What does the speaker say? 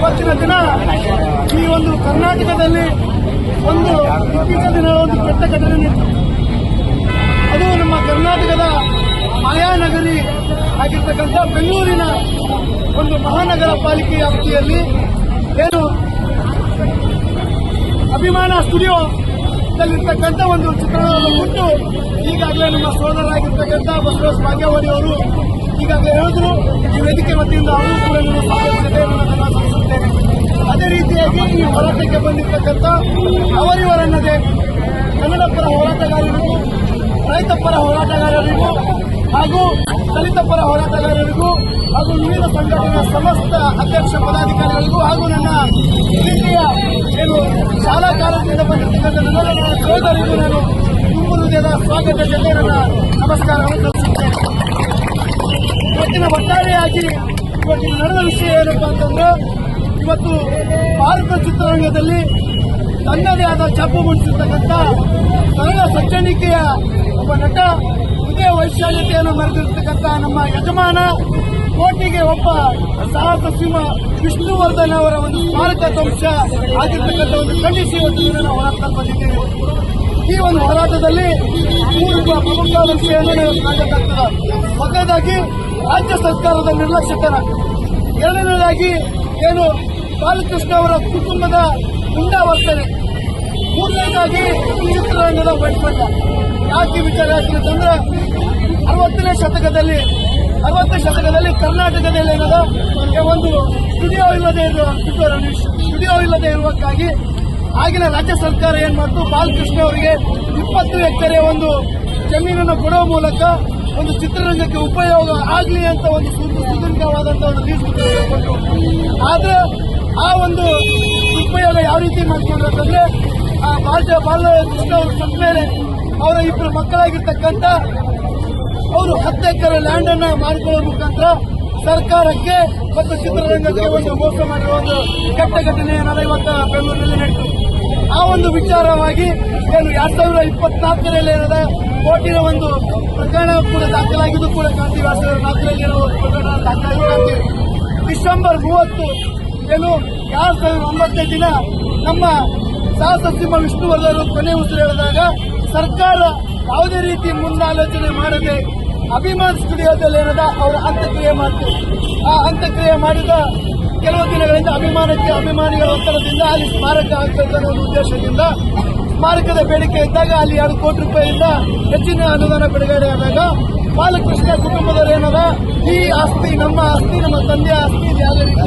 ಇವತ್ತಿನ ದಿನ ಈ ಒಂದು ಕರ್ನಾಟಕದಲ್ಲಿ ಒಂದು ಇತ್ತೀಚಿನ ದಿನ ಒಂದು ಕೆಟ್ಟ ಘಟನೆ ನಿಂತು. ಅದು ನಮ್ಮ ಕರ್ನಾಟಕದ ಮಾಯಾನಗರಿ ಆಗಿರ್ತಕ್ಕಂಥ ಬೆಂಗಳೂರಿನ ಒಂದು ಮಹಾನಗರ ಪಾಲಿಕೆ ವ್ಯಾಪ್ತಿಯಲ್ಲಿ ಏನು ಅಭಿಮಾನ ಸ್ಟುಡಿಯೋ ದಲ್ಲಿರ್ತಕ್ಕಂಥ ಒಂದು ಚಿತ್ರಣವನ್ನು ಕೊಟ್ಟು ಈಗಾಗಲೇ ನಮ್ಮ ಸೋದರರಾಗಿರ್ತಕ್ಕಂಥ ಬಸವರಾಜ್ ಭಾಗ್ಯವಾಡಿ ಅವರು ಈಗಾಗಲೇ ಹೇಳಿದ್ರು. ಈ ವೇದಿಕೆ ವತಿಯಿಂದ ಅವರು ಕೂಡ ನನ್ನ ಸ್ವಾಗತಿಸಿದೆ ನನ್ನ ಸಲ್ಲಿಸುತ್ತೇನೆ ಅದೇ ರೀತಿಯಾಗಿ ಈ ಹೋರಾಟಕ್ಕೆ ಬಂದಿರತಕ್ಕಂಥ ಅವರಿವರನ್ನದೇ ಕನ್ನಡ ಪರ ಹೋರಾಟಗಾರರಿಗೂ ರೈತ ಪರ ಹೋರಾಟಗಾರರಿಗೂ ಹಾಗೂ ದಲಿತ ಪರ ಹೋರಾಟಗಾರರಿಗೂ ಹಾಗೂ ವಿವಿಧ ಸಂಘಟನೆಯ ಸಮಸ್ತ ಅಧ್ಯಕ್ಷ ಪದಾಧಿಕಾರಿಗಳಿಗೂ ಹಾಗೂ ನನ್ನ ಜಿಲ್ಲೆಯ ಏನು ಶಾಲಾ ಕಾಲೇಜಿನಿಂದ ಬಂದಿರತಕ್ಕಂಥ ನನ್ನ ನಾನು ತುಂಬು ಹೃದಯದ ಸ್ವಾಗತ ಜೊತೆ ನನ್ನ ನಮಸ್ಕಾರವನ್ನು ಸಲ್ಲಿಸುತ್ತೇನೆ. ಇವತ್ತಿನ ಒಟ್ಟಾರೆಯಾಗಿ ಇವತ್ತಿನ ನಡೆದ ವಿಷಯ ಏನಪ್ಪಾ ಅಂತಂದ್ರೆ ಇವತ್ತು ಭಾರತ ಚಿತ್ರರಂಗದಲ್ಲಿ ತನ್ನದೇ ಆದ ಛಾಪು ಮೂಡಿಸಿರ್ತಕ್ಕಂಥ ಸರಳ ಸಜ್ಜನಿಕೆಯ ಒಬ್ಬ ನಟ ಇದೇ ವೈಶಾಲ್ಯತೆಯನ್ನು ಮರೆದಿರ್ತಕ್ಕಂಥ ನಮ್ಮ ಯಜಮಾನ, ಕೋಟಿಗೆ ಒಬ್ಬ ಸಾಹಸ ಸಿಂಹ ವಿಷ್ಣುವರ್ಧನ್ ಅವರ ಒಂದು ಸ್ಮಾರಕ ಧ್ವಂಸ ಆಗಿರ್ತಕ್ಕಂಥ ಒಂದು ಖಂಡಿಸಿ ಒಂದು ಹೋರಾಟ ಈ ಒಂದು ಹೋರಾಟದಲ್ಲಿ ಮೂರು ಪ್ರಮುಖ ನಾವು ಮೊದಲನೇದಾಗಿ ರಾಜ್ಯ ಸರ್ಕಾರದ ನಿರ್ಲಕ್ಷ್ಯತನ. ಎರಡನೇದಾಗಿ ಏನು ಬಾಲಕೃಷ್ಣ ಅವರ ಕುಟುಂಬದ ಮುಂದಾವರ್ತನೆ ಮೂರನೇದಾಗಿ ಚಿತ್ರರಂಗದ ಯಾಕೆ ವಿಚಾರ ಹೇಳ್ತೀನಂತಂದ್ರೆ ಅರವತ್ತನೇ ಶತಕದಲ್ಲಿ ಅರವತ್ತನೇ ಶತಕದಲ್ಲಿ ಕರ್ನಾಟಕದಲ್ಲಿ ಏನದ ಒಂದು ಸ್ಟುಡಿಯೋ ಇಲ್ಲದೆ ಇರುವ ಸ್ಟುಡಿಯೋ ಇಲ್ಲದೆ ಇರುವಕ್ಕಾಗಿ ಆಗಿನ ರಾಜ್ಯ ಸರ್ಕಾರ ಏನ್ ಮಾಡ್ತು? ಬಾಲಕೃಷ್ಣ ಅವರಿಗೆ ಇಪ್ಪತ್ತು ಎಕರೆ ಒಂದು ಜಮೀನನ್ನು ಕೊಡುವ ಮೂಲಕ ಒಂದು ಚಿತ್ರರಂಗಕ್ಕೆ ಉಪಯೋಗ ಆಗಲಿ ಅಂತ ಒಂದು ಸುಂದ- ಸುದೀರ್ಘವಾದಂತಹ ಒಂದು ಕೊಟ್ಟು ಆದ್ರೆ ಆ ಒಂದು ಉಪಯೋಗ ಯಾವ ರೀತಿ ಮಾಡ್ಕೊಂಡ್ರು ಆ ಬಾಲ ಬಾಲಕೃಷ್ಣ ಅವರು ಮೇಲೆ ಅವರ ಇಬ್ಬರು ಮಕ್ಕಳಾಗಿರ್ತಕ್ಕಂಥ ಅವರು ಹತ್ತು ಎಕರೆ ಲ್ಯಾಂಡ್ ಅನ್ನ ಮಾಡಿಕೊಳ್ಳುವ ಮುಖಾಂತರ ಸರ್ಕಾರಕ್ಕೆ ಮತ್ತು ಚಿತ್ರರಂಗಕ್ಕೆ ಒಂದು ಮೋಸ ಮಾಡಿರುವ ಒಂದು ಕೆಟ್ಟ ಘಟನೆ ಏನಾದ ಬೆಂಗಳೂರಿನಲ್ಲಿ ನಡೆಯಿತು ಆ ಒಂದು ವಿಚಾರವಾಗಿ ಏನು ಎರಡ್ ಸಾವಿರದ ಇಪ್ಪತ್ನಾಲ್ಕರಲ್ಲಿ ಏನದ ಕೋಟಿನ ಒಂದು ಪ್ರಕರಣ ಕೂಡ ದಾಖಲಾಗಿದ್ದು ಕೂಡ ಕಾಣ್ತೀವಿ ಎರಡ್ ಸಾವಿರದ ನಾಲ್ಕರಲ್ಲಿ ಪ್ರಕರಣ ದಾಖಲಾಗಿ ಕಾಣ್ತೀವಿ ಡಿಸೆಂಬರ್ ಮೂವತ್ತು ಏನು? ಎರಡ್ ಸಾವಿರದ ಒಂಬತ್ತನೇ ದಿನ ನಮ್ಮ ಸಹಸಿಂಹ ಸಿಂಹ ವಿಷ್ಣುವರ್ಧನ್ ಕೊನೆ ಉಸಿರು ಹೇಳಿದಾಗ ಸರ್ಕಾರ ಯಾವುದೇ ರೀತಿ ಮುಂದಾಲೋಚನೆ ಮಾಡದೆ ಅಭಿಮಾನ್ ಸ್ಟುಡಿಯೋದಲ್ಲಿ ಏನದ? ಅವರ ಅಂತ್ಯಕ್ರಿಯೆ ಮಾಡ್ತೀವಿ. ಆ ಅಂತ್ಯಕ್ರಿಯೆ ಮಾಡಿದ ಕೆಲವು ದಿನಗಳಿಂದ ಅಭಿಮಾನಕ್ಕೆ ಅಭಿಮಾನಿಗಳ ಒತ್ತಡದಿಂದ ಅಲ್ಲಿ ಸ್ಮಾರಕ ಆಗ್ತದೆ ಅನ್ನೋ ಉದ್ದೇಶದಿಂದ ಸ್ಮಾರಕದ ಬೇಡಿಕೆ ಇದ್ದಾಗ ಅಲ್ಲಿ ಎರಡು ಕೋಟಿ ರೂಪಾಯಿಯಿಂದ ಹೆಚ್ಚಿನ ಅನುದಾನ ಬಿಡುಗಡೆ ಆದಾಗ ಬಾಲಕೃಷ್ಣ ಕುಟುಂಬದವರು ಏನದ? ಈ ಆಸ್ತಿ ನಮ್ಮ ಆಸ್ತಿ, ನಮ್ಮ ತಂದೆಯ ಆಸ್ತಿ ಯಾವುದೇ ರೀತಿ